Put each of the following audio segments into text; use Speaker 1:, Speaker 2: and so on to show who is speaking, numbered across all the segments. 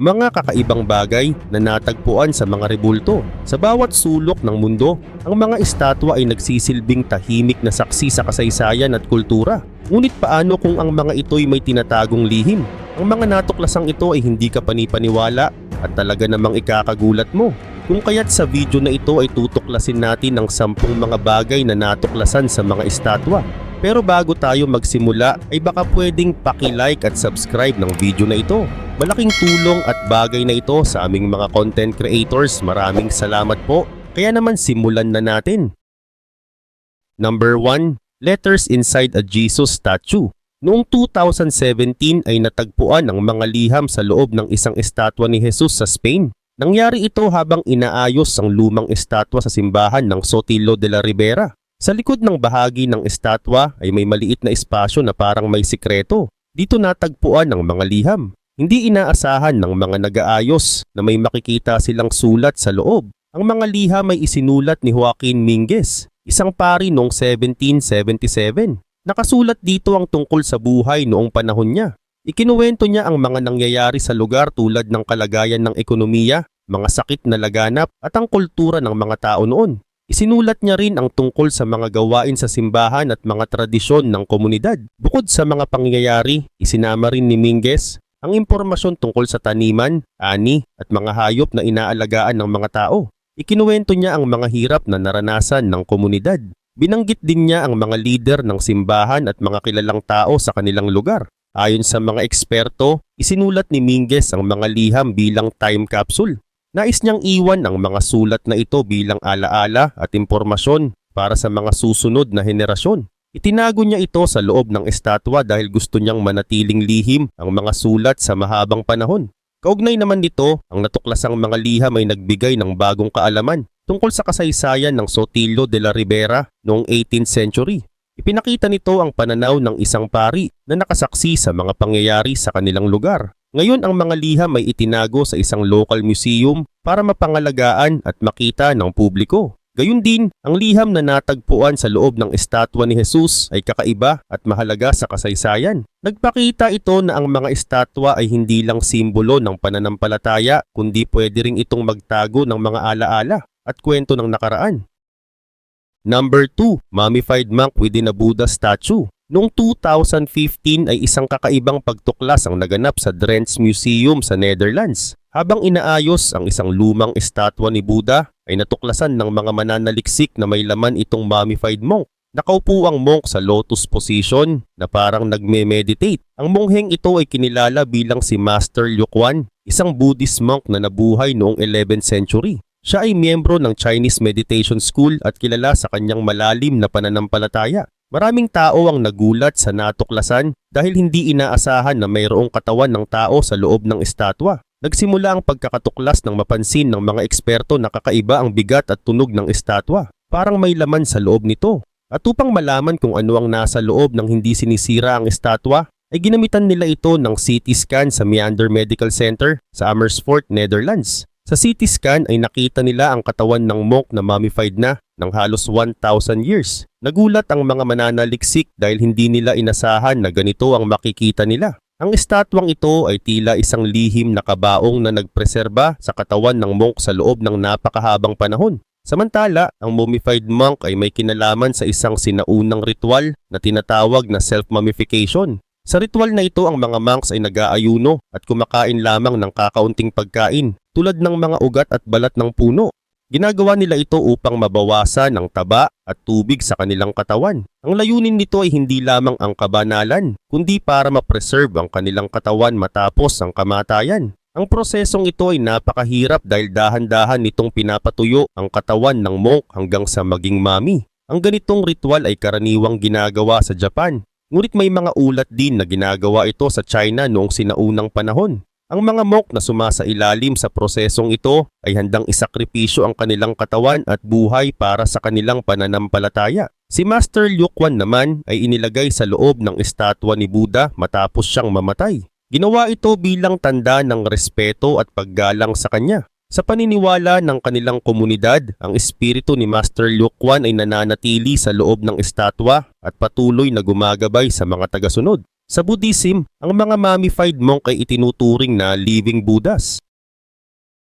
Speaker 1: mga kakaibang bagay na natagpuan sa mga rebulto. Sa bawat sulok ng mundo, ang mga estatwa ay nagsisilbing tahimik na saksi sa kasaysayan at kultura. Ngunit paano kung ang mga ito'y may tinatagong lihim? Ang mga natuklasang ito ay hindi ka panipaniwala at talaga namang ikakagulat mo. Kung kaya't sa video na ito ay tutuklasin natin ang sampung mga bagay na natuklasan sa mga estatwa. Pero bago tayo magsimula ay baka pwedeng paki-like at subscribe ng video na ito. Malaking tulong at bagay na ito sa aming mga content creators. Maraming salamat po. Kaya naman simulan na natin. Number 1. Letters inside a Jesus statue. Noong 2017 ay natagpuan ang mga liham sa loob ng isang estatwa ni Jesus sa Spain. Nangyari ito habang inaayos ang lumang estatwa sa simbahan ng Sotilo de la Ribera. Sa likod ng bahagi ng estatwa ay may maliit na espasyo na parang may sikreto. Dito natagpuan ang mga liham. Hindi inaasahan ng mga nag-aayos na may makikita silang sulat sa loob. Ang mga liham ay isinulat ni Joaquin Minguez, isang pari noong 1777. Nakasulat dito ang tungkol sa buhay noong panahon niya. Ikinuwento niya ang mga nangyayari sa lugar tulad ng kalagayan ng ekonomiya, mga sakit na laganap at ang kultura ng mga tao noon. Isinulat niya rin ang tungkol sa mga gawain sa simbahan at mga tradisyon ng komunidad. Bukod sa mga pangyayari, isinama rin ni Minguez ang impormasyon tungkol sa taniman, ani at mga hayop na inaalagaan ng mga tao. Ikinuwento niya ang mga hirap na naranasan ng komunidad. Binanggit din niya ang mga leader ng simbahan at mga kilalang tao sa kanilang lugar. Ayon sa mga eksperto, isinulat ni Minguez ang mga liham bilang time capsule. Nais niyang iwan ang mga sulat na ito bilang alaala at impormasyon para sa mga susunod na henerasyon. Itinago niya ito sa loob ng estatwa dahil gusto niyang manatiling lihim ang mga sulat sa mahabang panahon. Kaugnay naman nito, ang natuklasang mga liham ay nagbigay ng bagong kaalaman tungkol sa kasaysayan ng Sotillo de la Ribera noong 18th century. Ipinakita nito ang pananaw ng isang pari na nakasaksi sa mga pangyayari sa kanilang lugar. Ngayon ang mga liham ay itinago sa isang local museum para mapangalagaan at makita ng publiko. Gayun din, ang liham na natagpuan sa loob ng estatwa ni Jesus ay kakaiba at mahalaga sa kasaysayan. Nagpakita ito na ang mga estatwa ay hindi lang simbolo ng pananampalataya kundi pwede ring itong magtago ng mga alaala at kwento ng nakaraan. Number 2, Mummified Monk within a Buddha Statue. Noong 2015 ay isang kakaibang pagtuklas ang naganap sa Drents Museum sa Netherlands. Habang inaayos ang isang lumang estatwa ni Buddha, ay natuklasan ng mga mananaliksik na may laman itong mummified monk. Nakaupo ang monk sa lotus position na parang nagme-meditate. Ang mongheng ito ay kinilala bilang si Master Yuquan, isang Buddhist monk na nabuhay noong 11th century. Siya ay miyembro ng Chinese Meditation School at kilala sa kanyang malalim na pananampalataya. Maraming tao ang nagulat sa natuklasan dahil hindi inaasahan na mayroong katawan ng tao sa loob ng estatwa. Nagsimula ang pagkakatuklas ng mapansin ng mga eksperto na kakaiba ang bigat at tunog ng estatwa. Parang may laman sa loob nito. At upang malaman kung ano ang nasa loob ng hindi sinisira ang estatwa, ay ginamitan nila ito ng CT scan sa Meander Medical Center sa Amersfoort, Netherlands. Sa CT scan ay nakita nila ang katawan ng monk na mummified na ng halos 1,000 years. Nagulat ang mga mananaliksik dahil hindi nila inasahan na ganito ang makikita nila. Ang estatwang ito ay tila isang lihim na kabaong na nagpreserba sa katawan ng monk sa loob ng napakahabang panahon. Samantala, ang mummified monk ay may kinalaman sa isang sinaunang ritual na tinatawag na self-mummification. Sa ritual na ito ang mga monks ay nag-aayuno at kumakain lamang ng kakaunting pagkain tulad ng mga ugat at balat ng puno. Ginagawa nila ito upang mabawasan ang taba at tubig sa kanilang katawan. Ang layunin nito ay hindi lamang ang kabanalan, kundi para ma-preserve ang kanilang katawan matapos ang kamatayan. Ang prosesong ito ay napakahirap dahil dahan-dahan nitong pinapatuyo ang katawan ng monk hanggang sa maging mami. Ang ganitong ritual ay karaniwang ginagawa sa Japan, ngunit may mga ulat din na ginagawa ito sa China noong sinaunang panahon. Ang mga monk na sumasailalim sa prosesong ito ay handang isakripisyo ang kanilang katawan at buhay para sa kanilang pananampalataya. Si Master Lukewan naman ay inilagay sa loob ng estatwa ni Buddha matapos siyang mamatay. Ginawa ito bilang tanda ng respeto at paggalang sa kanya. Sa paniniwala ng kanilang komunidad, ang espiritu ni Master Lukewan ay nananatili sa loob ng estatwa at patuloy na gumagabay sa mga tagasunod. Sa Buddhism, ang mga mummified monk ay itinuturing na living Buddhas.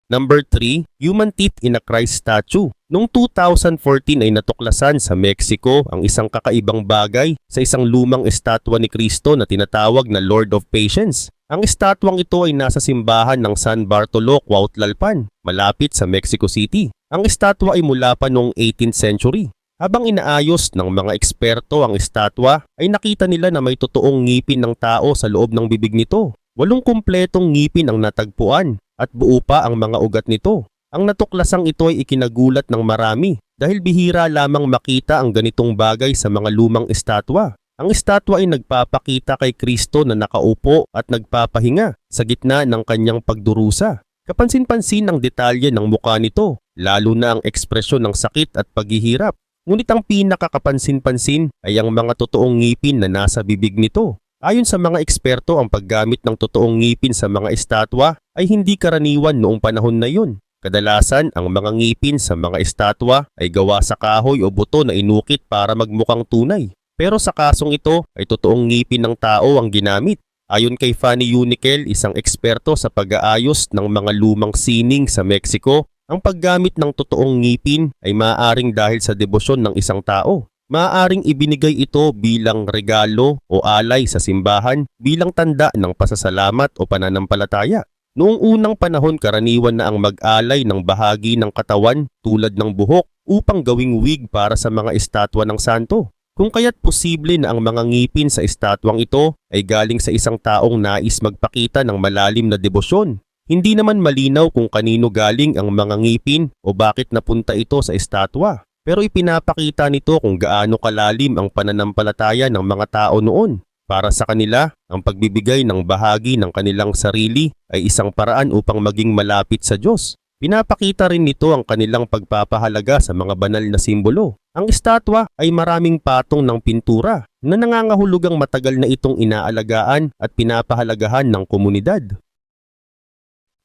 Speaker 1: Number 3, human teeth in a Christ statue. Noong 2014 ay natuklasan sa Mexico ang isang kakaibang bagay sa isang lumang estatwa ni Kristo na tinatawag na Lord of Patience. Ang estatwang ito ay nasa simbahan ng San Bartolo, Cuautlalpan, malapit sa Mexico City. Ang estatwa ay mula pa noong 18th century. Habang inaayos ng mga eksperto ang estatwa, ay nakita nila na may totoong ngipin ng tao sa loob ng bibig nito. Walong kumpletong ngipin ang natagpuan at buo pa ang mga ugat nito. Ang natuklasang ito ay ikinagulat ng marami dahil bihira lamang makita ang ganitong bagay sa mga lumang estatwa. Ang estatwa ay nagpapakita kay Kristo na nakaupo at nagpapahinga sa gitna ng kanyang pagdurusa. Kapansin-pansin ang detalye ng mukha nito, lalo na ang ekspresyon ng sakit at paghihirap. Ngunit ang pinakakapansin-pansin ay ang mga totoong ngipin na nasa bibig nito. Ayon sa mga eksperto, ang paggamit ng totoong ngipin sa mga estatwa ay hindi karaniwan noong panahon na yun. Kadalasan, ang mga ngipin sa mga estatwa ay gawa sa kahoy o buto na inukit para magmukhang tunay. Pero sa kasong ito ay totoong ngipin ng tao ang ginamit. Ayon kay Fanny Unikel, isang eksperto sa pag-aayos ng mga lumang sining sa Mexico, ang paggamit ng totoong ngipin ay maaaring dahil sa debosyon ng isang tao. Maaaring ibinigay ito bilang regalo o alay sa simbahan bilang tanda ng pasasalamat o pananampalataya. Noong unang panahon karaniwan na ang mag-alay ng bahagi ng katawan tulad ng buhok upang gawing wig para sa mga estatwa ng santo. Kung kaya't posible na ang mga ngipin sa estatwang ito ay galing sa isang taong nais magpakita ng malalim na debosyon. Hindi naman malinaw kung kanino galing ang mga ngipin o bakit napunta ito sa estatwa. Pero ipinapakita nito kung gaano kalalim ang pananampalataya ng mga tao noon. Para sa kanila, ang pagbibigay ng bahagi ng kanilang sarili ay isang paraan upang maging malapit sa Diyos. Pinapakita rin nito ang kanilang pagpapahalaga sa mga banal na simbolo. Ang estatwa ay maraming patong ng pintura na nangangahulugang matagal na itong inaalagaan at pinapahalagahan ng komunidad.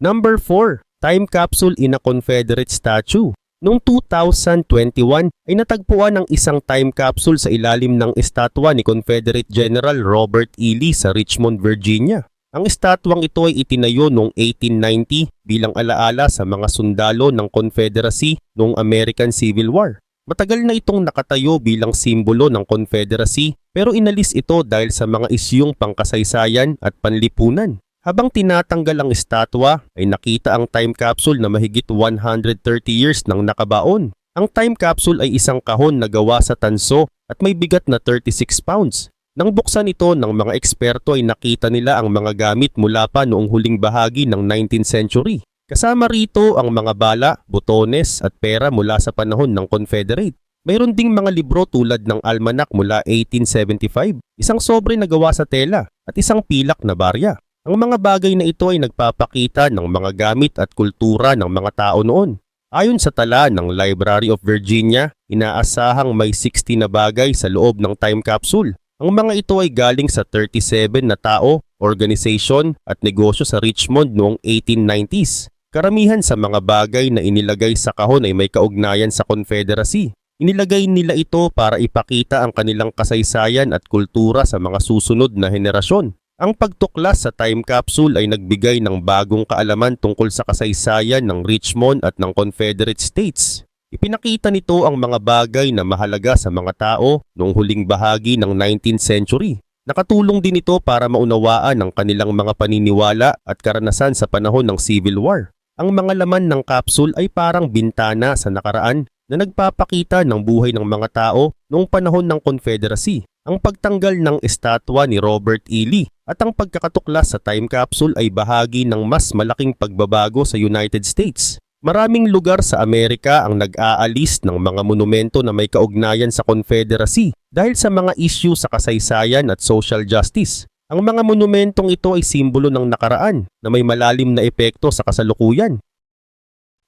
Speaker 1: Number 4. Time capsule in a Confederate statue. Noong 2021 ay natagpuan ang isang time capsule sa ilalim ng estatwa ni Confederate General Robert E. Lee sa Richmond, Virginia. Ang estatwang ito ay itinayo noong 1890 bilang alaala sa mga sundalo ng Confederacy noong American Civil War. Matagal na itong nakatayo bilang simbolo ng Confederacy pero inalis ito dahil sa mga isyong pangkasaysayan at panlipunan. Habang tinatanggal ang estatwa ay nakita ang time capsule na mahigit 130 years nang nakabaon. Ang time capsule ay isang kahon na gawa sa tanso at may bigat na 36 pounds. Nang buksan ito ng mga eksperto ay nakita nila ang mga gamit mula pa noong huling bahagi ng 19th century. Kasama rito ang mga bala, botones at pera mula sa panahon ng Confederate. Mayroon ding mga libro tulad ng almanak mula 1875, isang sobre na gawa sa tela at isang pilak na barya. Ang mga bagay na ito ay nagpapakita ng mga gamit at kultura ng mga tao noon. Ayon sa tala ng Library of Virginia, inaasahang may 60 na bagay sa loob ng time capsule. Ang mga ito ay galing sa 37 na tao, organization at negosyo sa Richmond noong 1890s. Karamihan sa mga bagay na inilagay sa kahon ay may kaugnayan sa Confederacy. Inilagay nila ito para ipakita ang kanilang kasaysayan at kultura sa mga susunod na henerasyon. Ang pagtuklas sa time capsule ay nagbigay ng bagong kaalaman tungkol sa kasaysayan ng Richmond at ng Confederate States. Ipinakita nito ang mga bagay na mahalaga sa mga tao noong huling bahagi ng 19th century. Nakatulong din ito para maunawaan ang kanilang mga paniniwala at karanasan sa panahon ng Civil War. Ang mga laman ng capsule ay parang bintana sa nakaraan na nagpapakita ng buhay ng mga tao noong panahon ng Confederacy. Ang pagtanggal ng estatwa ni Robert E. Lee at ang pagkakatuklas sa time capsule ay bahagi ng mas malaking pagbabago sa United States. Maraming lugar sa Amerika ang nag-aalis ng mga monumento na may kaugnayan sa Confederacy dahil sa mga issue sa kasaysayan at social justice. Ang mga monumentong ito ay simbolo ng nakaraan na may malalim na epekto sa kasalukuyan.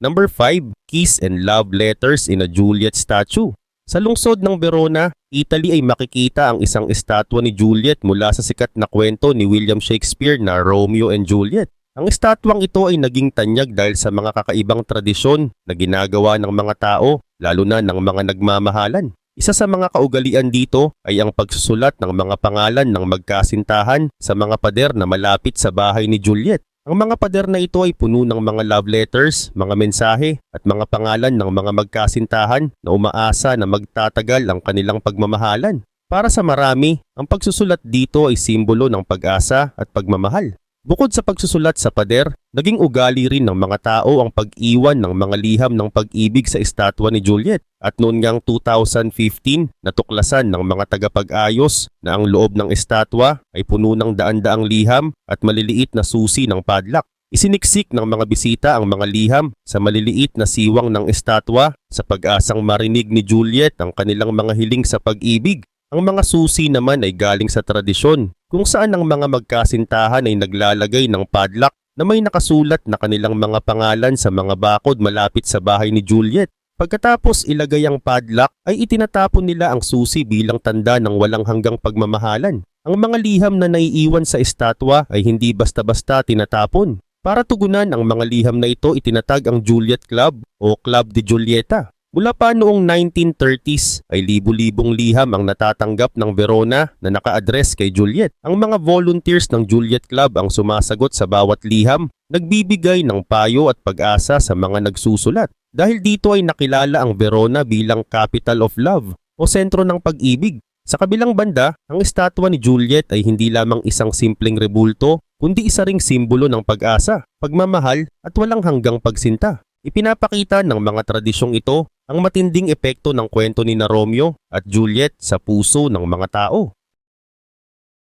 Speaker 1: Number 5, Kiss and Love Letters in a Juliet Statue. Sa lungsod ng Verona, Italy ay makikita ang isang estatwa ni Juliet mula sa sikat na kwento ni William Shakespeare na Romeo and Juliet. Ang estatwang ito ay naging tanyag dahil sa mga kakaibang tradisyon na ginagawa ng mga tao, lalo na ng mga nagmamahalan. Isa sa mga kaugalian dito ay ang pagsusulat ng mga pangalan ng magkasintahan sa mga pader na malapit sa bahay ni Juliet. Ang mga pader na ito ay puno ng mga love letters, mga mensahe at mga pangalan ng mga magkasintahan na umaasa na magtatagal ang kanilang pagmamahalan. Para sa marami, ang pagsusulat dito ay simbolo ng pag-asa at pagmamahal. Bukod sa pagsusulat sa pader, naging ugali rin ng mga tao ang pag-iwan ng mga liham ng pag-ibig sa estatwa ni Juliet. At noon ngang 2015, natuklasan ng mga tagapag-ayos na ang loob ng estatwa ay puno ng daan-daang liham at maliliit na susi ng padlock. Isiniksik ng mga bisita ang mga liham sa maliliit na siwang ng estatwa sa pag-asang marinig ni Juliet ang kanilang mga hiling sa pag-ibig. Ang mga susi naman ay galing sa tradisyon kung saan ang mga magkasintahan ay naglalagay ng padlock na may nakasulat na kanilang mga pangalan sa mga bakod malapit sa bahay ni Juliet. Pagkatapos ilagay ang padlock ay itinatapon nila ang susi bilang tanda ng walang hanggang pagmamahalan. Ang mga liham na naiiwan sa estatwa ay hindi basta-basta tinatapon. Para tugunan ang mga liham na ito itinatag ang Juliet Club o Club de Julieta. Mula pa noong 1930s ay libu-libong liham ang natatanggap ng Verona na naka-address kay Juliet. Ang mga volunteers ng Juliet Club ang sumasagot sa bawat liham, nagbibigay ng payo at pag-asa sa mga nagsusulat. Dahil dito ay nakilala ang Verona bilang capital of love o sentro ng pag-ibig. Sa kabilang banda, ang estatwa ni Juliet ay hindi lamang isang simpleng rebulto, kundi isa ring simbolo ng pag-asa, pagmamahal at walang hanggang pagsinta. Ipinapakita ng mga tradisyong ito ang matinding epekto ng kwento ni na Romeo at Juliet sa puso ng mga tao.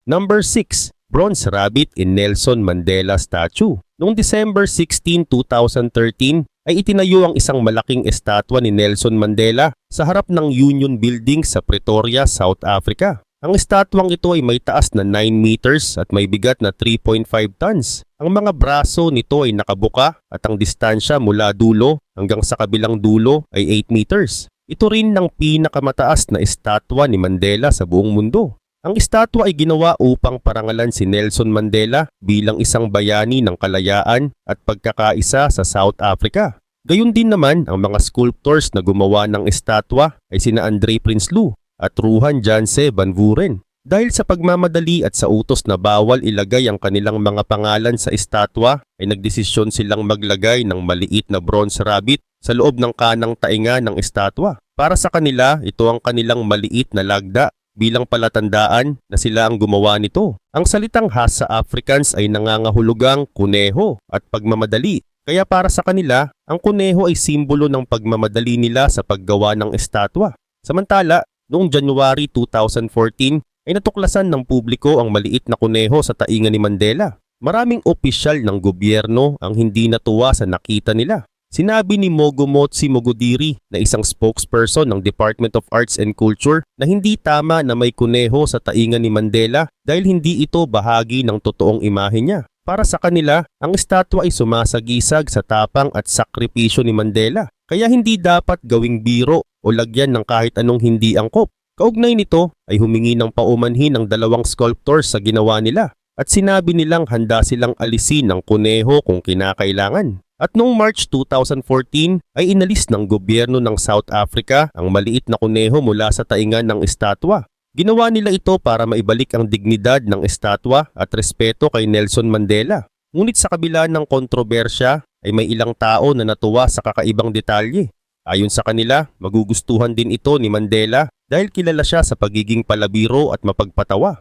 Speaker 1: Number 6. Bronze Rabbit in Nelson Mandela Statue Noong December 16, 2013 ay itinayo ang isang malaking estatwa ni Nelson Mandela sa harap ng Union Building sa Pretoria, South Africa. Ang estatwang ito ay may taas na 9 meters at may bigat na 3.5 tons. Ang mga braso nito ay nakabuka at ang distansya mula dulo hanggang sa kabilang dulo ay 8 meters. Ito rin ang pinakamataas na estatwa ni Mandela sa buong mundo. Ang estatwa ay ginawa upang parangalan si Nelson Mandela bilang isang bayani ng kalayaan at pagkakaisa sa South Africa. Gayun din naman ang mga sculptors na gumawa ng estatwa ay sina Andre Prinsloo at Ruhan Janse Van Vuren. Dahil sa pagmamadali at sa utos na bawal ilagay ang kanilang mga pangalan sa estatwa, ay nagdesisyon silang maglagay ng maliit na bronze rabbit sa loob ng kanang tainga ng estatwa. Para sa kanila, ito ang kanilang maliit na lagda bilang palatandaan na sila ang gumawa nito. Ang salitang has sa Africans ay nangangahulugang kuneho at pagmamadali. Kaya para sa kanila, ang kuneho ay simbolo ng pagmamadali nila sa paggawa ng estatwa. Samantala, noong January 2014 ay natuklasan ng publiko ang maliit na kuneho sa tainga ni Mandela. Maraming opisyal ng gobyerno ang hindi natuwa sa nakita nila. Sinabi ni Mogomotsi Mogodiri na isang spokesperson ng Department of Arts and Culture na hindi tama na may kuneho sa tainga ni Mandela dahil hindi ito bahagi ng totoong imahe niya. Para sa kanila, ang estatwa ay sumasagisag sa tapang at sakripisyo ni Mandela kaya hindi dapat gawing biro o lagyan ng kahit anong hindi angkop. Kaugnay nito ay humingi ng paumanhin ng dalawang sculptors sa ginawa nila at sinabi nilang handa silang alisin ng kuneho kung kinakailangan. At noong March 2014 ay inalis ng gobyerno ng South Africa ang maliit na kuneho mula sa taingan ng estatwa. Ginawa nila ito para maibalik ang dignidad ng estatwa at respeto kay Nelson Mandela. Ngunit sa kabila ng kontrobersya ay may ilang tao na natuwa sa kakaibang detalye. Ayon sa kanila, magugustuhan din ito ni Mandela dahil kilala siya sa pagiging palabiro at mapagpatawa.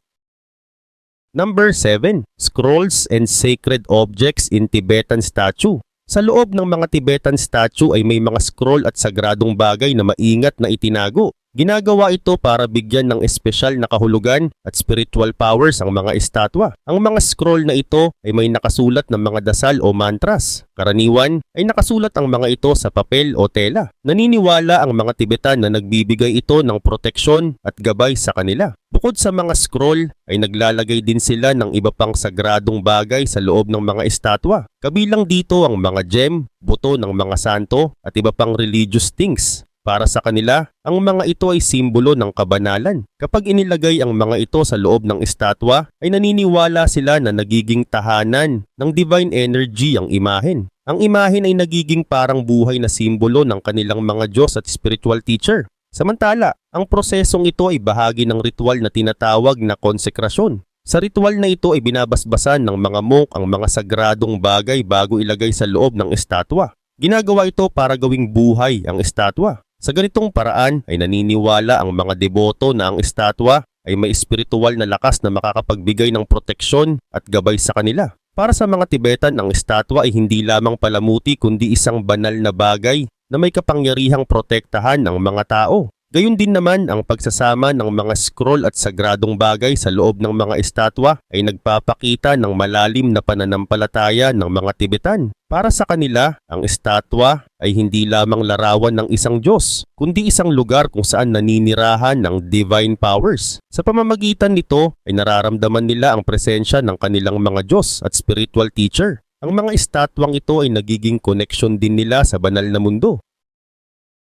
Speaker 1: Number 7. Scrolls and Sacred Objects in Tibetan Statue Sa loob ng mga Tibetan statue ay may mga scroll at sagradong bagay na maingat na itinago. Ginagawa ito para bigyan ng espesyal na kahulugan at spiritual powers ang mga estatwa. Ang mga scroll na ito ay may nakasulat ng mga dasal o mantras. Karaniwan ay nakasulat ang mga ito sa papel o tela. Naniniwala ang mga Tibetan na nagbibigay ito ng proteksyon at gabay sa kanila. Bukod sa mga scroll ay naglalagay din sila ng iba pang sagradong bagay sa loob ng mga estatwa. Kabilang dito ang mga gem, buto ng mga santo at iba pang religious things. Para sa kanila, ang mga ito ay simbolo ng kabanalan. Kapag inilagay ang mga ito sa loob ng estatwa, ay naniniwala sila na nagiging tahanan ng divine energy ang imahen. Ang imahen ay nagiging parang buhay na simbolo ng kanilang mga Diyos at spiritual teacher. Samantala, ang prosesong ito ay bahagi ng ritual na tinatawag na konsekrasyon. Sa ritual na ito ay binabasbasan ng mga monk ang mga sagradong bagay bago ilagay sa loob ng estatwa. Ginagawa ito para gawing buhay ang estatwa. Sa ganitong paraan ay naniniwala ang mga deboto na ang estatwa ay may espiritual na lakas na makakapagbigay ng proteksyon at gabay sa kanila. Para sa mga Tibetan, ang estatwa ay hindi lamang palamuti kundi isang banal na bagay na may kapangyarihang protektahan ang mga tao. Gayun din naman ang pagsasama ng mga scroll at sagradong bagay sa loob ng mga estatwa ay nagpapakita ng malalim na pananampalataya ng mga Tibetan. Para sa kanila, ang estatwa ay hindi lamang larawan ng isang Diyos, kundi isang lugar kung saan naninirahan ng divine powers. Sa pamamagitan nito ay nararamdaman nila ang presensya ng kanilang mga Diyos at spiritual teacher. Ang mga estatwang ito ay nagiging koneksyon din nila sa banal na mundo.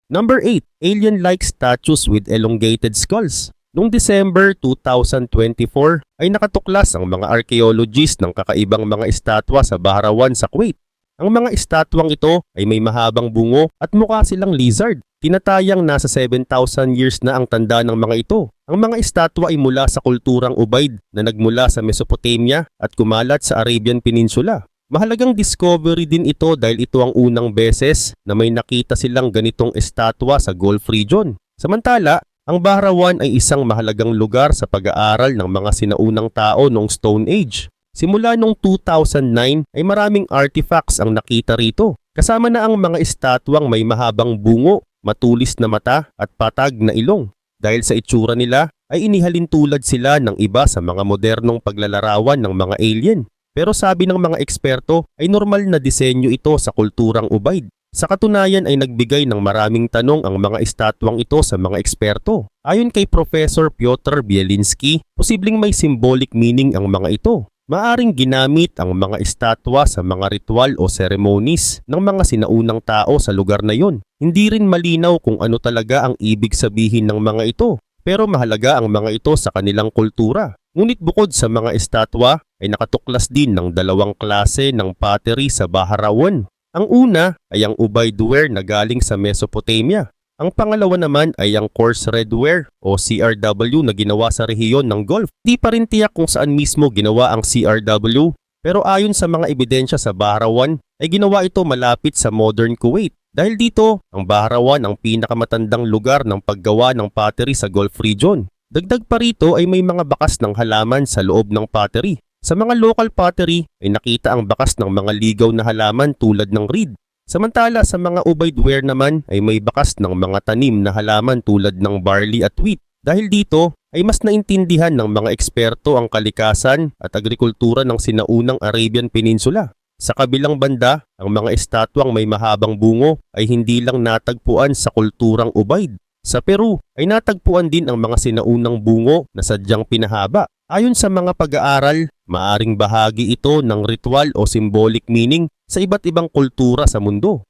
Speaker 1: Number 8. Alien-like statues with elongated skulls. Noong December 2024 ay nakatuklas ang mga archaeologists ng kakaibang mga estatwa sa Bahrawan sa Kuwait. Ang mga estatwang ito ay may mahabang bungo at mukha silang lizard. Tinatayang nasa 7,000 years na ang tanda ng mga ito. Ang mga estatwa ay mula sa kulturang Ubaid na nagmula sa Mesopotamia at kumalat sa Arabian Peninsula. Mahalagang discovery din ito dahil ito ang unang beses na may nakita silang ganitong estatwa sa Gulf region. Samantala, ang Bahrawan ay isang mahalagang lugar sa pag-aaral ng mga sinaunang tao noong Stone Age. Simula noong 2009 ay maraming artifacts ang nakita rito. Kasama na ang mga estatwang may mahabang bungo, matulis na mata at patag na ilong. Dahil sa itsura nila ay inihalin tulad sila ng iba sa mga modernong paglalarawan ng mga alien. Pero sabi ng mga eksperto ay normal na disenyo ito sa kulturang Ubaid. Sa katunayan ay nagbigay ng maraming tanong ang mga estatwang ito sa mga eksperto. Ayon kay Professor Piotr Bielinski, posibleng may symbolic meaning ang mga ito. Maaring ginamit ang mga estatwa sa mga ritual o ceremonies ng mga sinaunang tao sa lugar na yon. Hindi rin malinaw kung ano talaga ang ibig sabihin ng mga ito, pero mahalaga ang mga ito sa kanilang kultura. Ngunit bukod sa mga estatwa, ay nakatuklas din ng dalawang klase ng pottery sa Bahrawan. Ang una ay ang Ubaidware na galing sa Mesopotamia. Ang pangalawa naman ay ang coarse redware o CRW na ginawa sa rehiyon ng Gulf. Di pa rin tiyak kung saan mismo ginawa ang CRW pero ayon sa mga ebidensya sa Bahrawan ay ginawa ito malapit sa modern Kuwait. Dahil dito, ang Bahrawan ang pinakamatandang lugar ng paggawa ng pottery sa Gulf region. Dagdag pa rito ay may mga bakas ng halaman sa loob ng pottery. Sa mga local pottery ay nakita ang bakas ng mga ligaw na halaman tulad ng reed. Samantala sa mga ubaidware naman ay may bakas ng mga tanim na halaman tulad ng barley at wheat. Dahil dito ay mas naintindihan ng mga eksperto ang kalikasan at agrikultura ng sinaunang Arabian Peninsula. Sa kabilang banda, ang mga estatwang may mahabang bungo ay hindi lang natagpuan sa kulturang Ubaid. Sa Peru ay natagpuan din ang mga sinaunang bungo na sadyang pinahaba. Ayon sa mga pag-aaral, maaring bahagi ito ng ritual o symbolic meaning sa iba't ibang kultura sa mundo.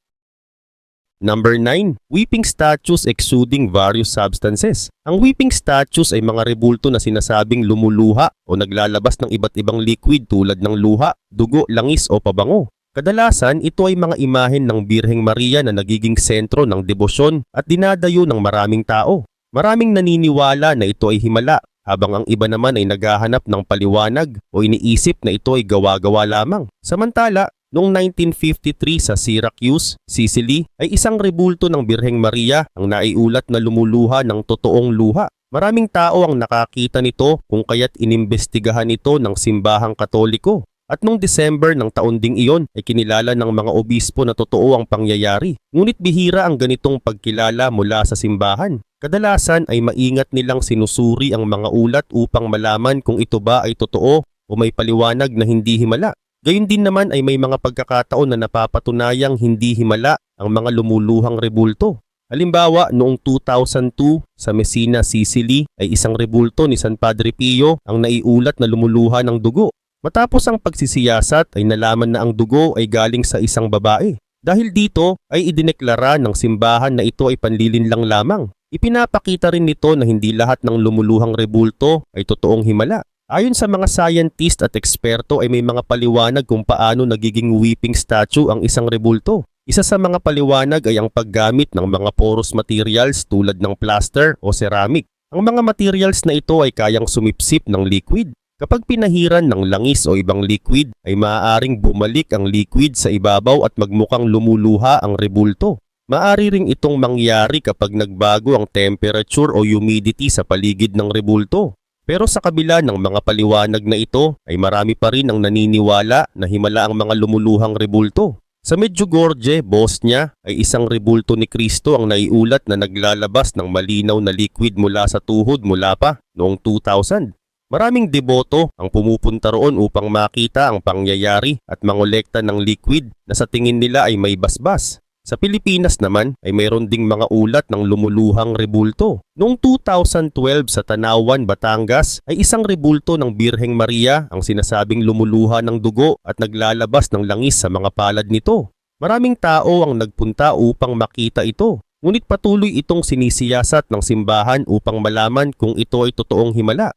Speaker 1: Number 9. Weeping statues exuding various substances. Ang weeping statues ay mga rebulto na sinasabing lumuluha o naglalabas ng iba't ibang liquid tulad ng luha, dugo, langis o pabango. Kadalasan, ito ay mga imahen ng Birheng Maria na nagiging sentro ng debosyon at dinadayo ng maraming tao. Maraming naniniwala na ito ay himala, habang ang iba naman ay naghahanap ng paliwanag o iniisip na ito ay gawa-gawa lamang. Samantala, noong 1953 sa Syracuse, Sicily, ay isang rebulto ng Birheng Maria ang naiulat na lumuluha ng totoong luha. Maraming tao ang nakakita nito kung kaya't inimbestigahan ito ng simbahang katoliko. At noong December ng taon ding iyon ay kinilala ng mga obispo na totoo ang pangyayari. Ngunit bihira ang ganitong pagkilala mula sa simbahan. Kadalasan ay maingat nilang sinusuri ang mga ulat upang malaman kung ito ba ay totoo o may paliwanag na hindi himala. Gayun din naman ay may mga pagkakataon na napapatunayang hindi himala ang mga lumuluhang rebulto. Halimbawa, noong 2002 sa Messina, Sicily ay isang rebulto ni San Padre Pio ang naiulat na lumuluha ng dugo. Matapos ang pagsisiyasat ay nalaman na ang dugo ay galing sa isang babae. Dahil dito ay idineklara ng simbahan na ito ay panlilinlang lamang. Ipinapakita rin nito na hindi lahat ng lumuluhang rebulto ay totoong himala. Ayon sa mga scientist at eksperto ay may mga paliwanag kung paano nagiging weeping statue ang isang rebulto. Isa sa mga paliwanag ay ang paggamit ng mga porous materials tulad ng plaster o ceramic. Ang mga materials na ito ay kayang sumipsip ng liquid. Kapag pinahiran ng langis o ibang liquid ay maaaring bumalik ang liquid sa ibabaw at magmukhang lumuluha ang rebulto. Maari ring itong mangyari kapag nagbago ang temperature o humidity sa paligid ng rebulto. Pero sa kabila ng mga paliwanag na ito ay marami pa rin ang naniniwala na himala ang mga lumuluhang rebulto. Sa Medjugorje, Bosnia, ay isang rebulto ni Kristo ang naiulat na naglalabas ng malinaw na liquid mula sa tuhod mula pa noong 2000. Maraming deboto ang pumupunta roon upang makita ang pangyayari at mangolekta ng liquid na sa tingin nila ay may basbas. Sa Pilipinas naman ay mayroon ding mga ulat ng lumuluhang rebulto. Noong 2012 sa Tanawan, Batangas ay isang rebulto ng Birheng Maria ang sinasabing lumuluha ng dugo at naglalabas ng langis sa mga palad nito. Maraming tao ang nagpunta upang makita ito. Ngunit patuloy itong sinisiyasat ng simbahan upang malaman kung ito ay totoong himala.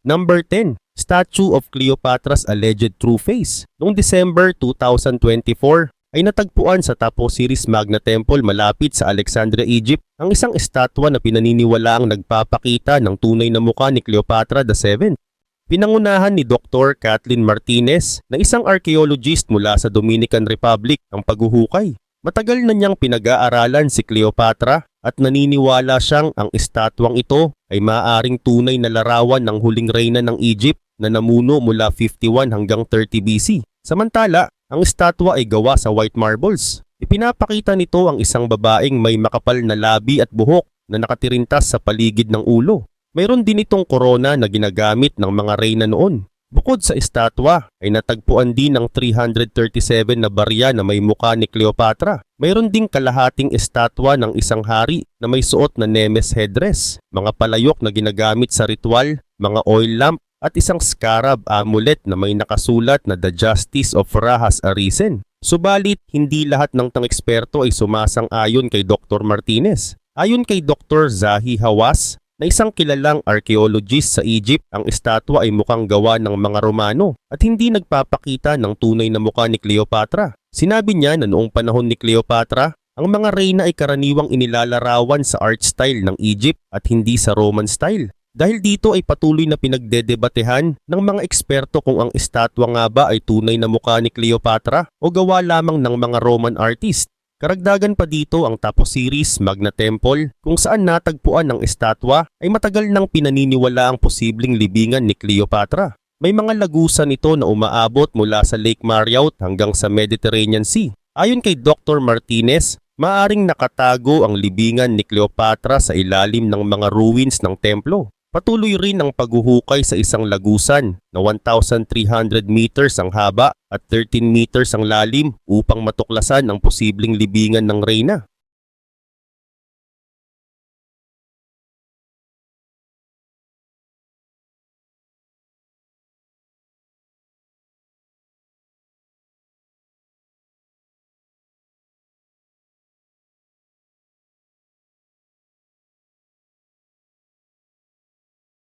Speaker 1: Number 10. Statue of Cleopatra's Alleged True Face. Noong December 2024, ay natagpuan sa Taposiris Magna Temple malapit sa Alexandria, Egypt ang isang estatwa na pinaniniwala ang nagpapakita ng tunay na mukha ni Cleopatra VII. Pinangunahan ni Dr. Kathleen Martinez na isang archaeologist mula sa Dominican Republic ang paghuhukay. Matagal na niyang pinag-aaralan si Cleopatra at naniniwala siyang ang estatwang ito ay maaaring tunay na larawan ng huling reyna ng Egypt na namuno mula 51 hanggang 30 BC. Samantala, ang estatwa ay gawa sa white marbles. Ipinapakita nito ang isang babaeng may makapal na labi at buhok na nakatirintas sa paligid ng ulo. Mayroon din itong korona na ginagamit ng mga reyna noon. Bukod sa estatwa ay natagpuan din ang 337 na barya na may mukha ni Cleopatra. Mayroon ding kalahating estatwa ng isang hari na may suot na Nemes headdress, mga palayok na ginagamit sa ritual, mga oil lamp at isang scarab amulet na may nakasulat na The Justice of Rahas Arisen. Subalit, hindi lahat ng tang eksperto ay sumasang-ayon kay Dr. Martinez. Ayon kay Dr. Zahi Hawass, na isang kilalang archaeologist sa Egypt, ang estatwa ay mukhang gawa ng mga Romano at hindi nagpapakita ng tunay na mukha ni Cleopatra. Sinabi niya na noong panahon ni Cleopatra, ang mga reyna ay karaniwang inilalarawan sa art style ng Egypt at hindi sa Roman style. Dahil dito ay patuloy na pinagdedebatehan ng mga eksperto kung ang estatwa nga ba ay tunay na mukha ni Cleopatra o gawa lamang ng mga Roman artist. Karagdagan pa dito ang Taposiris Magna Temple kung saan natagpuan ng estatwa ay matagal nang pinaniniwala ang posibleng libingan ni Cleopatra. May mga lagusan ito na umaabot mula sa Lake Mariot hanggang sa Mediterranean Sea. Ayon kay Dr. Martinez, maaring nakatago ang libingan ni Cleopatra sa ilalim ng mga ruins ng templo. Patuloy rin ang paghuhukay sa isang lagusan na 1,300 meters ang haba at 13 meters ang lalim upang matuklasan ang posibleng libingan ng reyna.